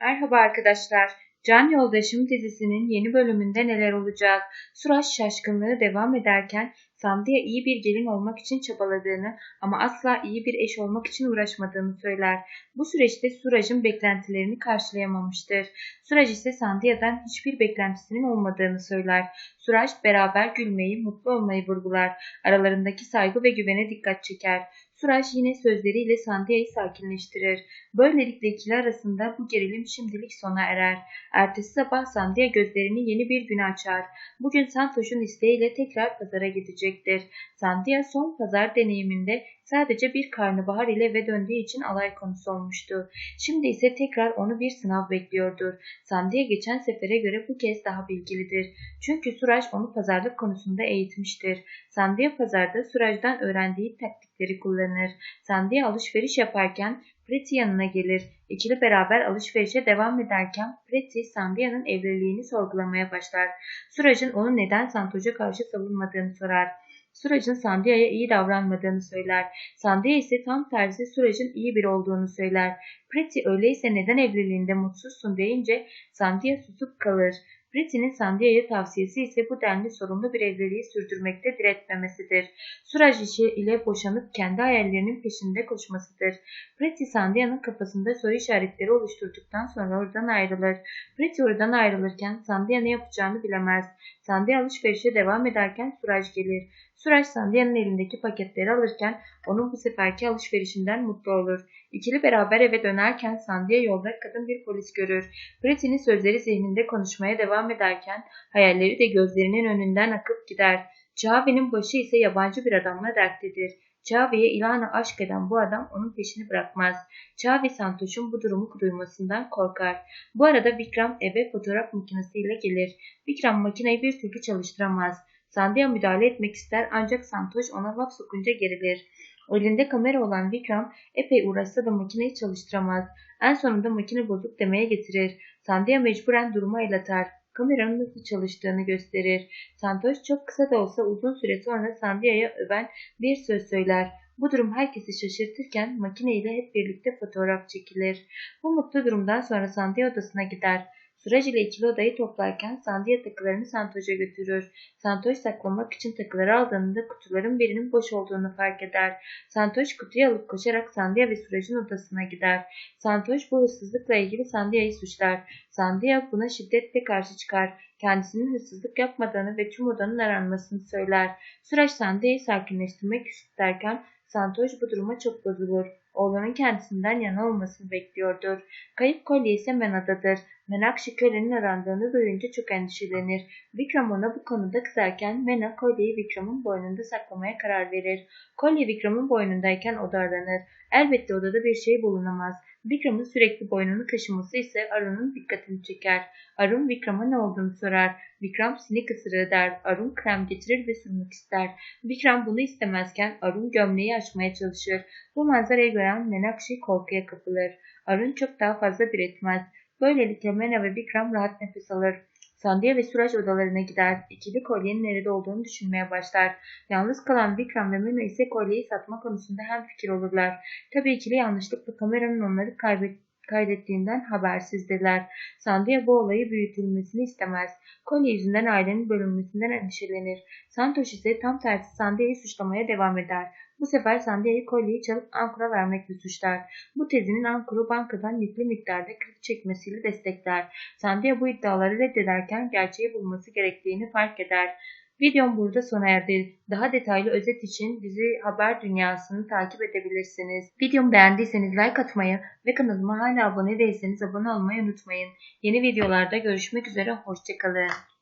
Merhaba arkadaşlar. Can Yoldaşım dizisinin yeni bölümünde neler olacak? Suraş şaşkınlığı devam ederken Sandı'ya iyi bir gelin olmak için çabaladığını ama asla iyi bir eş olmak için uğraşmadığını söyler. Bu süreçte Suraj'ın beklentilerini karşılayamamıştır. Suraj ise Sandia'dan hiçbir beklentisinin olmadığını söyler. Suraj beraber gülmeyi, mutlu olmayı vurgular. Aralarındaki saygı ve güvene dikkat çeker. Suraj yine sözleriyle Sandia'yı sakinleştirir. Böylelikle ikili arasında bu gerilim şimdilik sona erer. Ertesi sabah Sandia gözlerini yeni bir güne açar. Bugün Santoş'un isteğiyle tekrar pazara gidecektir. Sandia son pazar deneyiminde sadece bir karnabahar ile eve döndüğü için alay konusu olmuştu. Şimdi ise tekrar onu bir sınav bekliyordur. Sandia geçen sefere göre bu kez daha bilgilidir. Çünkü Suraj onu pazarlık konusunda eğitmiştir. Sandia pazarda Suraj'dan öğrendiği taktikleri kullanır. Sandia alışveriş yaparken Preti yanına gelir. İkili beraber alışverişe devam ederken Preti Sandia'nın evliliğini sorgulamaya başlar. Suraj'ın onu neden Santoş'a karşı savunmadığını sorar. Suraj'ın Sandia'ya iyi davranmadığını söyler. Sandia ise tam tersi Suraj'ın iyi bir olduğunu söyler. Preti öyleyse neden evliliğinde mutsuzsun deyince Sandia susup kalır. Pretty'nin Sandia'ya tavsiyesi ise bu denli sorumlu bir evliliği sürdürmekte diretmemesidir. Suraj işi ile boşanıp kendi hayallerinin peşinde koşmasıdır. Pretty Sandia'nın kafasında soru işaretleri oluşturduktan sonra oradan ayrılır. Pretty oradan ayrılırken Sandia ne yapacağını bilemez. Sandia alışverişe devam ederken Suraj gelir. Suraj Sandia'nın elindeki paketleri alırken onun bu seferki alışverişinden mutlu olur. İkili beraber eve dönerken Sandia yolda kadın bir polis görür. Pretty'nin sözleri zihninde konuşmaya devam ederken hayalleri de gözlerinin önünden akıp gider. Çavi'nin başı ise yabancı bir adamla dertlidir. Çavi'ye ilana aşk eden bu adam onun peşini bırakmaz. Çavi Santoş'un bu durumu duymasından korkar. Bu arada Vikram eve fotoğraf makinesiyle gelir. Vikram makineyi bir türlü çalıştıramaz. Sandia müdahale etmek ister ancak Santoş ona laf sokunca gerilir. Elinde kamera olan Vikram epey uğraşsa da makineyi çalıştıramaz. En sonunda makine bozuk demeye getirir. Sandia mecburen durumu el atar. Kameranın nasıl çalıştığını gösterir. Santoş çok kısa da olsa uzun süre sonra Sandia'ya öven bir söz söyler. Bu durum herkesi şaşırtırken makine ile hep birlikte fotoğraf çekilir. Bu mutlu durumdan sonra Sandia odasına gider. Suraj ile ikili odayı toplarken Sandia takılarını Santoş'a götürür. Santoş saklamak için takıları aldığında kutuların birinin boş olduğunu fark eder. Santoş kutuyu alıp koşarak Sandia ve Suraj'ın odasına gider. Santoş bu hırsızlıkla ilgili Sandia'yı suçlar. Sandia buna şiddetle karşı çıkar. Kendisinin hırsızlık yapmadığını ve tüm odanın aranmasını söyler. Suraj Sandia'yı sakinleştirmek isterken Santoş bu duruma çok bozulur. Oğlanın kendisinden yana olmasını bekliyordur. Kayıp kolye ise Mena'dadır. Menakşi kölenin arandığını duyunca çok endişelenir. Vikram ona bu konuda kızarken Mena kolyeyi Vikram'ın boynunda saklamaya karar verir. Kolye Vikram'ın boynundayken o. Elbette odada bir şey bulunamaz. Vikram'ın sürekli boynunu kaşıması ise Arun'un dikkatini çeker. Arun Vikram'a ne olduğunu sorar. Vikram sinek ısırığı der. Arun krem getirir ve sürmek ister. Vikram bunu istemezken Arun gömleği açmaya çalışır. Bu manzarayı gören Menakşi korkuya kapılır. Arun çok daha fazla diretmez. Böylelikle Mena ve Vikram rahat nefes alır. Sandia ve Suraj odalarına gider. İkili kolyenin nerede olduğunu düşünmeye başlar. Yalnız kalan Vikram ve Mena ise kolyeyi satma konusunda hem fikir olurlar. Tabii ikili yanlışlıkla kameranın onları kaybet kaydettiğinden habersizdirler. Sandia bu olayı büyütülmesini istemez. Kolye yüzünden ailenin bölünmesinden endişelenir. Santoş ise tam tersi Sandia'yı suçlamaya devam eder. Bu sefer Sandia'yı kolyeyi çalıp Ankur'a vermekle suçlar. Bu tezinin Ankur'u bankadan yüklü miktarda kredi çekmesiyle destekler. Sandia bu iddiaları reddederken gerçeği bulması gerektiğini fark eder. Videom burada sona erdi. Daha detaylı özet için dizi haber dünyasını takip edebilirsiniz. Videomu beğendiyseniz like atmayı ve kanalıma hala abone değilseniz abone olmayı unutmayın. Yeni videolarda görüşmek üzere, hoşçakalın.